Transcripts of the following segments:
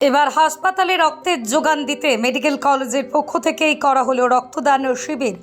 এবার হাসপাতালে রক্তের যোগান দিতে মেডিকেল কলেজের পক্ষ থেকেই করা হলো রক্তদান শিবির।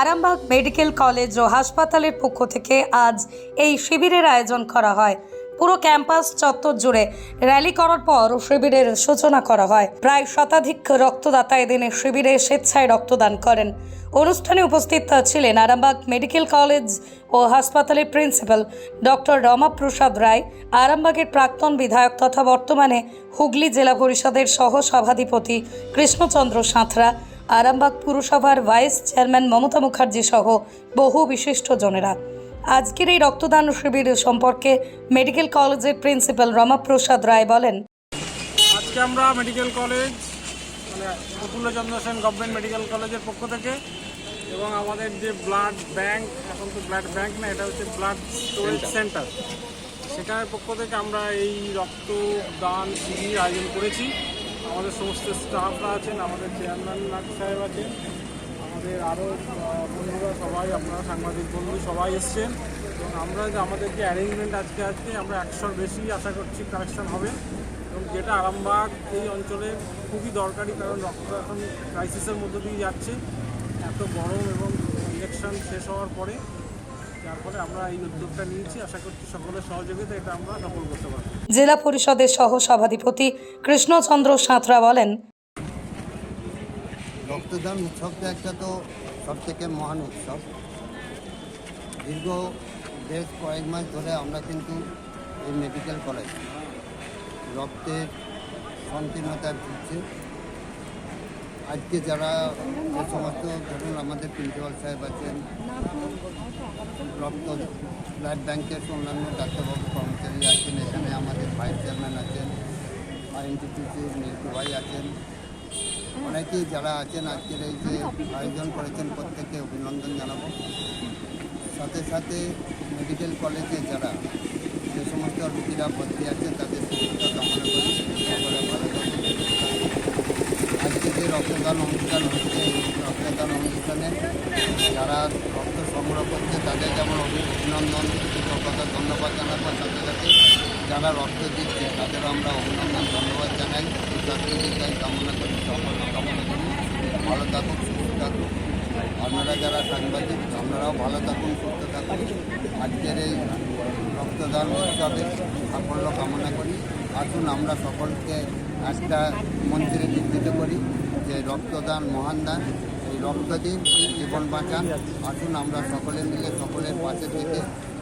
আরামবাগ মেডিকেল কলেজ ও হাসপাতালের পক্ষ থেকে আজ এই শিবিরের আয়োজন করা হয়। পুরো ক্যাম্পাস চত্বর জুড়ে র্যালি করার পর শিবিরের সূচনা করা হয়। প্রায় শতাধিক রক্তদাতা এদিনের শিবিরে স্বেচ্ছায় রক্তদান করেন। অনুষ্ঠানে উপস্থিত ছিলেন আরামবাগ মেডিকেল কলেজ ও হাসপাতালের প্রিন্সিপাল ডক্টর রমাপ্রসাদ রায়, আরামবাগের প্রাক্তন বিধায়ক তথা বর্তমানে হুগলি জেলা পরিষদের সহ সভাধিপতি কৃষ্ণচন্দ্র সাঁতরা, আরামবাগ পুরসভার ভাইস চেয়ারম্যান মমতা মুখার্জি সহ বহু বিশিষ্টজনেরা আজকের এই রক্তদান শিবির সম্পর্কে মেডিকেল কলেজের প্রিন্সিপাল রমাপ্রসাদ রায় বলেন। আজকে আমরা মেডিকেল কলেজ মানে প্রফুল্লচন্দ্র সেন গভর্নমেন্ট মেডিকেল কলেজের পক্ষ থেকে এবং আমাদের যে ব্লাড ব্যাংক এখন তো ব্লাড ব্যাংক না এটা হচ্ছে ব্লাড স্টোরেজ সেন্টার। সেখানের পক্ষ থেকে আমরা এই রক্তদান শিবির আয়োজন করেছি। আমাদের সমস্ত স্টাফরা আছেন আমাদের চেয়ারম্যান নাথ সাহেব আছেন আমাদের আরও বন্ধুরা সবাই, আপনারা সাংবাদিক বন্ধু সবাই এসছেন। এবং আমরা যে, আমাদের যে অ্যারেঞ্জমেন্ট আজকে আজকে আমরা একশোর বেশি আশা করছি কালেকশন হবে। এবং যেটা আরামবাগ এই অঞ্চলে খুবই দরকারি, কারণ রক্ত এখন ক্রাইসিসের মধ্য দিয়ে যাচ্ছে। এত গরম এবং ইলেকশন শেষ হওয়ার পরে আমরা এই উদ্যোগটা নিয়েছি। আশা করছি সকলের সহযোগিতা, এটা আমরা করতে জেলা পরিষদের সহ সভাধিপতি কৃষ্ণচন্দ্র সাঁতরা বলেন রক্তদান উৎসবটা একটা তো সব থেকে মহান উৎসব। দীর্ঘ বেশ কয়েক মাস ধরে আমরা কিন্তু এই মেডিকেল কলেজ রক্তের সংকীর্ণতা ভুগছে। আজকে যারা যে সমস্ত ধরুন আমাদের প্রিন্সিপাল সাহেব আছেন, রক্ত ব্লাড ব্যাংকের অন্যান্য ডাক্তারবাবু, কর্মচারী আছেন, এখানে আমাদের ভাইস চেয়ারম্যান আছেন আইএনটিটিসির নীলকু ভাই আছেন অনেকেই যারা আছেন, আজকের এই যে আয়োজন করেছেন প্রত্যেককে অভিনন্দন জানাব। সাথে সাথে মেডিকেল কলেজে যারা যে সমস্ত রোগীরা ভর্তি আছে, তাদের সুস্থতা কামনা করি। আজকে যে রক্তদান অনুষ্ঠান হচ্ছে, এই রক্তদান অনুষ্ঠানে যারা রক্ত সংগ্রহ করছে, তাদের যেমন অভিনন্দন, কৃতজ্ঞতা, ধন্যবাদ জানাবার সাথে সাথে যারা রক্ত দিচ্ছে, তাদেরও আমরা অভিনন্দন, ধন্যবাদ জানাই। কৃতজ্ঞতাই কামনা করি, সকল কামনা করি। ভালো থাকুন, সুস্থ থাকুন। আপনারা যারা সাংবাদিক, আপনারাও ভালো থাকুন, সুস্থ থাকুন। আজকের এই রক্তদান উৎসবে সাফল্য কামনা করি। আসুন, আমরা সকলকে একটা মন্দিরে চিন্তিত করি যে রক্তদান মহান দান। রক্ত দিন জীবন বাঁচান। আসুন আমরা সকলে মিলে সকলের পাশে থেকে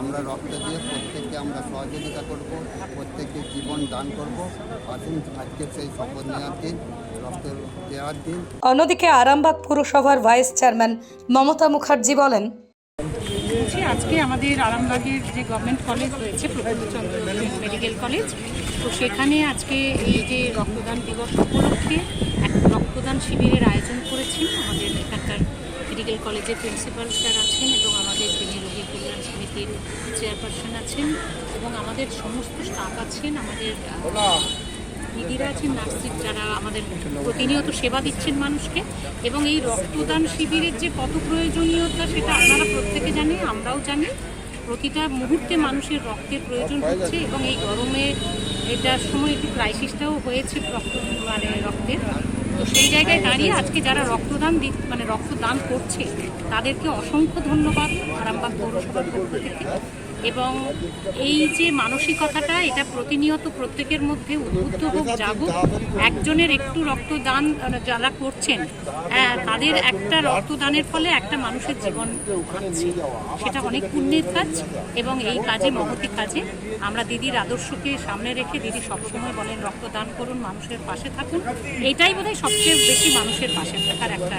আমরা রক্ত দিয়ে প্রত্যেককে আমরা সহযোগিতা করব প্রত্যেককে জীবন দান করব। আসুন আজকে সেই শপথ নেওয়ার দিন অন্যদিকে আরামবাগ পুরসভার ভাইস চেয়ারম্যান মমতা মুখার্জি বলেন আজকে আমাদের আরামবাগের যে গভর্নমেন্ট কলেজ রয়েছে প্রফুল্লচন্দ্র মেডিকেল কলেজ তো সেখানে আজকে এই যে রক্তদান দিবস উপলক্ষে রক্তদান শিবিরের আয়োজন করেছেন আমাদের এখানকার মেডিকেল কলেজের প্রিন্সিপাল স্যার আছেন এবং আমাদের যিনি রোগী কল্যাণ সমিতির চেয়ারপারসন আছেন এবং আমাদের সমস্ত স্টাফ আছেন, আমাদের দিদিরা আছেন, নার্সিং, যারা আমাদের প্রতিনিয়ত সেবা দিচ্ছেন মানুষকে। এবং এই রক্তদান শিবিরের যে কত প্রয়োজনীয়তা সেটা আপনারা প্রত্যেকে জানে, আমরাও জানি। প্রতিটা মুহূর্তে মানুষের রক্তের প্রয়োজন হচ্ছে এবং এই গরমে এটার সময় একটু ক্রাইসিসটাও হয়েছে রক্ত মানে রক্তের। তো সেই জায়গায় দাঁড়িয়ে আজকে যারা রক্তদান মানে রক্তদান করছে, তাদেরকে অসংখ্য ধন্যবাদ আরামবাগ পৌরসভার পক্ষ থেকে। এবং এই যে মানসিকতাটা, এটা প্রতিনিয়ত প্রত্যেকের মধ্যে উদ্বুদ্ধ হোক, জাগুক। একজনের একটু রক্তদান যারা করছেন তাদের একটা রক্তদানের ফলে একটা মানুষের জীবন বাঁচছে সেটা অনেক পুণ্যের কাজ এবং এই কাজে, মহতি কাজে আমরা দিদির আদর্শকে সামনে রেখে দিদি সবসময় বলেন, রক্তদান করুন, মানুষের পাশে থাকুন। এটাই বোধহয় সবচেয়ে বেশি মানুষের পাশে থাকার একটা